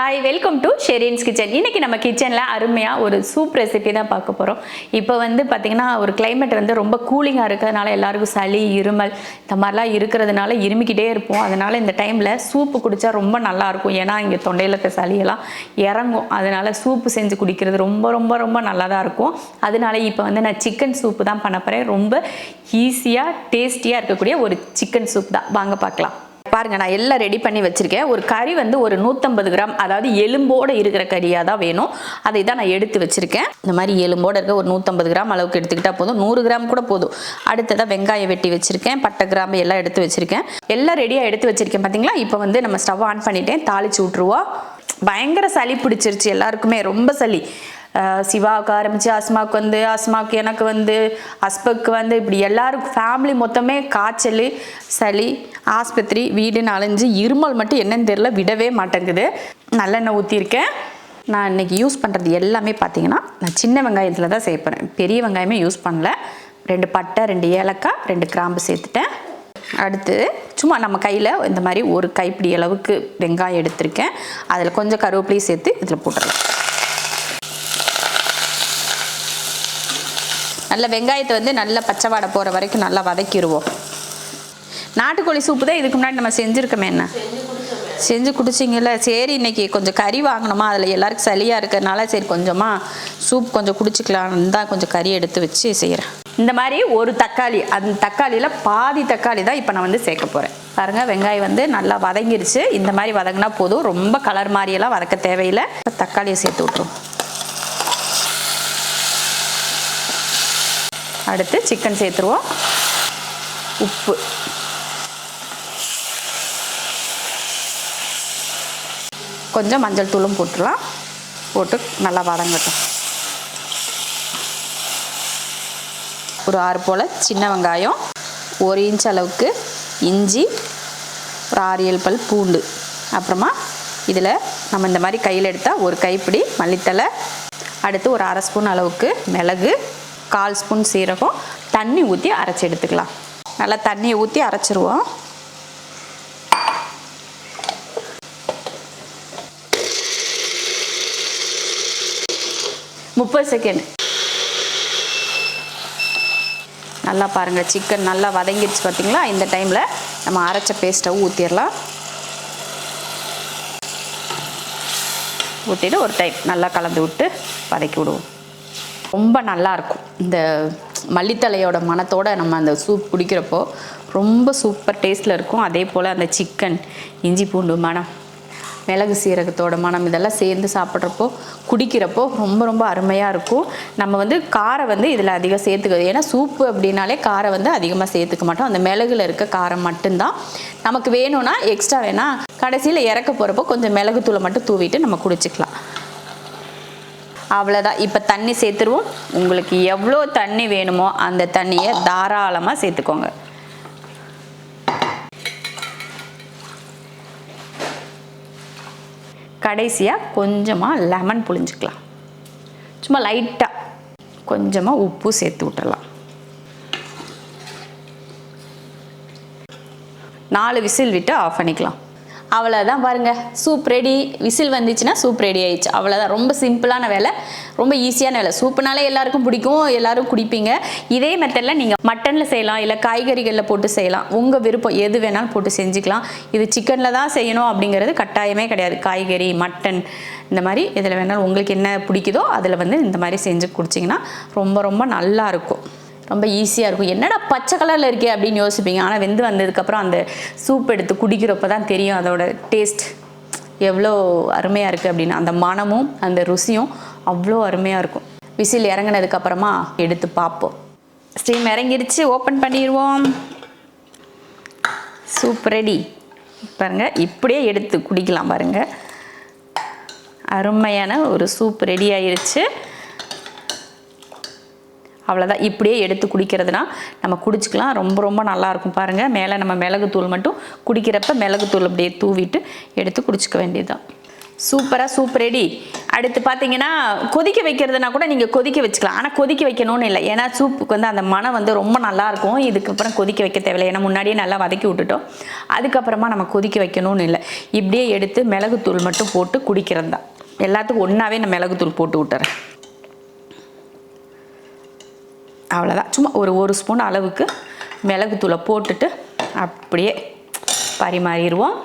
Hi welcome to Shereen's kitchen இன்றைக்கி நம்ம கிச்சனில் அருமையாக ஒரு சூப் ரெசிபி தான் பார்க்க போகிறோம் இப்போ வந்து பார்த்திங்கன்னா ஒரு கிளைமேட் வந்து ரொம்ப கூலிங்காக இருக்கிறதுனால எல்லாருக்கும் சளி இருமல் இந்த மாதிரிலாம் இருக்கிறதுனால இருமிக்கிட்டே இருப்போம். அதனால் இந்த டைமில் சூப்பு குடித்தா ரொம்ப நல்லாயிருக்கும் ஏன்னா இங்கே தொண்டையில் இருக்க சளியெல்லாம் இறங்கும். அதனால் சூப்பு செஞ்சு குடிக்கிறது ரொம்ப ரொம்ப ரொம்ப நல்லா தான் இருக்கும். அதனால இப்போ வந்து நான் சிக்கன் சூப்பு தான் பண்ண போகிறேன் ரொம்ப ஈஸியாக டேஸ்டியாக இருக்கக்கூடிய ஒரு சிக்கன் சூப் தான். வாங்க பார்க்கலாம். பாருங்க நான் எல்லாம் ரெடி பண்ணி வச்சிருக்கேன். ஒரு கறி வந்து ஒரு நூற்றம்பது கிராம் அதாவது எலும்போடு இருக்கிற கறியாக தான் வேணும். அதை தான் நான் எடுத்து வச்சிருக்கேன். இந்த மாதிரி எலும்போடு இருக்க ஒரு நூற்றம்பது கிராம் அளவுக்கு எடுத்துக்கிட்டால் போதும். நூறு கிராம் கூட போதும். அடுத்ததாக வெங்காயம் வெட்டி வச்சிருக்கேன். பட்டை கிராம்பு எல்லாம் எடுத்து வச்சிருக்கேன். எல்லாம் ரெடியாக எடுத்து வச்சிருக்கேன். பார்த்தீங்களா இப்போ வந்து நம்ம ஸ்டவ் ஆன் பண்ணிட்டேன். தாளிச்சு விட்ருவோம் பயங்கர சளி பிடிச்சிருச்சு. எல்லாருக்குமே ரொம்ப சளி. சிவாவுக்கு ஆரம்பித்து அஸ்மாவுக்கு வந்து அஸ்மாவுக்கு எனக்கு வந்து அஸ்பக்கு வந்து இப்படி எல்லாருக்கும் ஃபேமிலி மொத்தமே காய்ச்சல் சளி ஆஸ்பத்திரி வீடுன்னு அலைஞ்சு இருமல் மட்டும் என்னன்னு தெரியல விடவே மாட்டேங்குது. நல்லெண்ணெய் ஊற்றிருக்கேன் நான் இன்னைக்கு யூஸ் பண்ணுறது எல்லாமே பார்த்தீங்கன்னா நான் சின்ன வெங்காயத்தில் தான் சேர்ப்பேன் பெரிய வெங்காயமே யூஸ் பண்ணல. ரெண்டு பட்டை ரெண்டு ஏலக்காய் ரெண்டு கிராம்பு சேர்த்துட்டேன். அடுத்து சும்மா நம்ம கையில் இந்த மாதிரி ஒரு கைப்பிடி அளவுக்கு வெங்காயம் எடுத்திருக்கேன். அதில் கொஞ்சம் கருவேப்பிலையும் சேர்த்து இதில் போட்டுடலாம். நல்ல வெங்காயத்தை வந்து நல்ல பச்சை வாடை போகிற வரைக்கும் நல்லா வதக்கிடுவோம் நாட்டுக்கோழி சூப்பு தான் இதுக்கு முன்னாடி நம்ம செஞ்சுருக்கோமே என்ன? செஞ்சு குடிச்சிங்கல்ல? சரி இன்னைக்கு கொஞ்சம் கறி வாங்கினோமா அதில் எல்லாருக்கும் சளியாக இருக்கிறதுனால சரி கொஞ்சமாக சூப் கொஞ்சம் குடிச்சிக்கலான்னு தான் கொஞ்சம் கறி எடுத்து வச்சு செய்கிறேன் இந்த மாதிரி ஒரு தக்காளி அந்த தக்காளியில் பாதி தக்காளி தான் இப்போ நான் வந்து சேர்க்க போகிறேன் பாருங்கள் வெங்காயம் வந்து நல்லா வதங்கிருச்சு. இந்த மாதிரி வதங்கினா போதும். ரொம்ப கலர் மாதிரியெல்லாம் வதக்க தேவையில்லை. இப்போ தக்காளியை சேர்த்து விட்ருவோம் அடுத்து சிக்கன் சேர்த்துருவோம். உப்பு. கொஞ்சம் மஞ்சள் தூளும் போட்டுடலாம். போட்டு நல்லா வதங்கட்டும். ஒரு ஆறு போல் சின்ன வெங்காயம் ஒரு இன்ச் அளவுக்கு இஞ்சி ஒரு ஆறு ஏழு பல் பூண்டு. அப்புறமா இதில் நம்ம இந்த மாதிரி கையில் எடுத்தால் ஒரு கைப்பிடி மல்லித்தலை அடுத்து ஒரு அரை ஸ்பூன் அளவுக்கு மிளகு கால் ஸ்பூன் சீரகம் தண்ணி ஊற்றி அரைச்சி எடுத்துக்கலாம். நல்லா தண்ணியை ஊற்றி அரைச்சிருவோம். முப்பது செகண்ட். நல்லா பாருங்கள் சிக்கன் நல்லா வதங்கிடுச்சு பார்த்தீங்களா இந்த டைமில் நம்ம அரைச்ச பேஸ்ட்டை ஊற்றிடலாம் ஊற்றிட்டு ஒரு டைம் நல்லா கலந்து விட்டு வதக்கி விடுவோம். ரொம்ப நல்லா இருக்கும் இந்த மல்லித்தலையோட மணத்தோட நம்ம அந்த சூப் குடிக்கிறப்போ ரொம்ப சூப்பர் டேஸ்ட்டில் இருக்கும். அதே போல் அந்த சிக்கன் இஞ்சி பூண்டு மணம் மிளகு சீரகத்தோட மனம் இதெல்லாம் சேர்ந்து சாப்பிட்றப்போ குடிக்கிறப்போ ரொம்ப ரொம்ப அருமையாக இருக்கும். நம்ம வந்து காரம் வந்து இதில் அதிகம் சேர்த்துக்கிறது ஏன்னா சூப்பு அப்படின்னாலே காரம் வந்து அதிகமாக சேர்த்துக்க மாட்டோம். அந்த மிளகுல இருக்க காரம் மட்டும்தான் நமக்கு வேணும்னா எக்ஸ்ட்ரா வேணால் கடைசியில் இறக்க போகிறப்போ கொஞ்சம் மிளகுத்தூளை மட்டும் தூவிட்டு நம்ம குடிச்சிக்கலாம். அவ்வளோதான் இப்போ தண்ணி சேர்த்துருவோம். உங்களுக்கு எவ்வளோ தண்ணி வேணுமோ அந்த தண்ணியை தாராளமாக சேர்த்துக்கோங்க. கடைசியாக கொஞ்சமாக லெமன் புழிஞ்சிக்கலாம். சும்மா லைட்டாக கொஞ்சமாக உப்பு சேர்த்து விட்டுறலாம். நாலு விசில் விட்டு ஆஃப் பண்ணிக்கலாம். அவ்வளோதான் பாருங்கள் சூப் ரெடி விசில் வந்துச்சுன்னா சூப் ரெடி ஆயிடுச்சு. அவ்வளோதான் ரொம்ப சிம்பிளான வேலை. ரொம்ப ஈஸியான வேலை. சூப்புனாலே எல்லாருக்கும் பிடிக்கும். எல்லாரும் குடிப்பீங்க. இதே மெத்தடில் நீங்கள் மட்டனில் செய்யலாம். இல்லை காய்கறிகளில் போட்டு செய்யலாம். உங்கள் விருப்பம் எது வேணாலும் போட்டு செஞ்சுக்கலாம். இது சிக்கனில் தான் செய்யணும் அப்படிங்கிறது கட்டாயமே கிடையாது. காய்கறி மட்டன் இந்த மாதிரி இதில் வேணாலும் உங்களுக்கு என்ன பிடிக்குதோ அதில் வந்து இந்த மாதிரி செஞ்சு குடிச்சிங்கன்னா ரொம்ப ரொம்ப நல்லா இருக்கும். ரொம்ப ஈஸியாக இருக்கும். என்னடா பச்சை கலரில் இருக்கே அப்படின்னு யோசிப்பீங்க. ஆனால் வெந்து வந்ததுக்கப்புறம் அந்த சூப் எடுத்து குடிக்கிறப்ப தான் தெரியும் அதோட டேஸ்ட் எவ்வளோ அருமையாக இருக்குது அப்படின்னு. அந்த மனமும் அந்த ருசியும் அவ்வளோ அருமையாக இருக்கும். விசில் இறங்கினதுக்கப்புறமா எடுத்து பார்ப்போம். ஸ்டீம் இறங்கிடுச்சு ஓப்பன் பண்ணிடுவோம் சூப் ரெடி பாருங்கள் இப்படியே எடுத்து குடிக்கலாம் பாருங்கள் அருமையான ஒரு சூப் ரெடி ஆயிடுச்சு அவ்வளோதான் இப்படியே எடுத்து குடிக்கிறதுனா நம்ம குடிச்சிக்கலாம். ரொம்ப ரொம்ப நல்லாயிருக்கும் பாருங்கள் மேலே நம்ம மிளகுத்தூள் மட்டும் குடிக்கிறப்ப மிளகுத்தூள் அப்படியே தூவிட்டு எடுத்து குடிச்சிக்க வேண்டியதுதான். சூப்பராக சூப் ரெடி. அடுத்து பார்த்தீங்கன்னா கொதிக்க வைக்கிறதுனா கூட நீங்கள் கொதிக்க வச்சுக்கலாம். ஆனால் கொதிக்க வைக்கணும்னு இல்லை. ஏன்னா சூப்புக்கு வந்து அந்த மனம் வந்து ரொம்ப நல்லாயிருக்கும். இதுக்கப்புறம் கொதிக்க வைக்க தேவையில்லை. ஏன்னா முன்னாடியே நல்லா வதக்கி விட்டுட்டோம். அதுக்கப்புறமா நம்ம கொதிக்க வைக்கணும்னு இல்லை. இப்படியே எடுத்து மிளகுத்தூள் மட்டும் போட்டு குடிக்கிறது தான் எல்லாத்துக்கும் ஒன்றாவே நான் மிளகுத்தூள் போட்டு விட்டுறேன் அவ்வளோதான் சும்மா ஒரு ஒரு ஸ்பூன் அளவுக்கு மிளகுத்தூளை போட்டுட்டு அப்படியே பரிமாறிடுவோம்.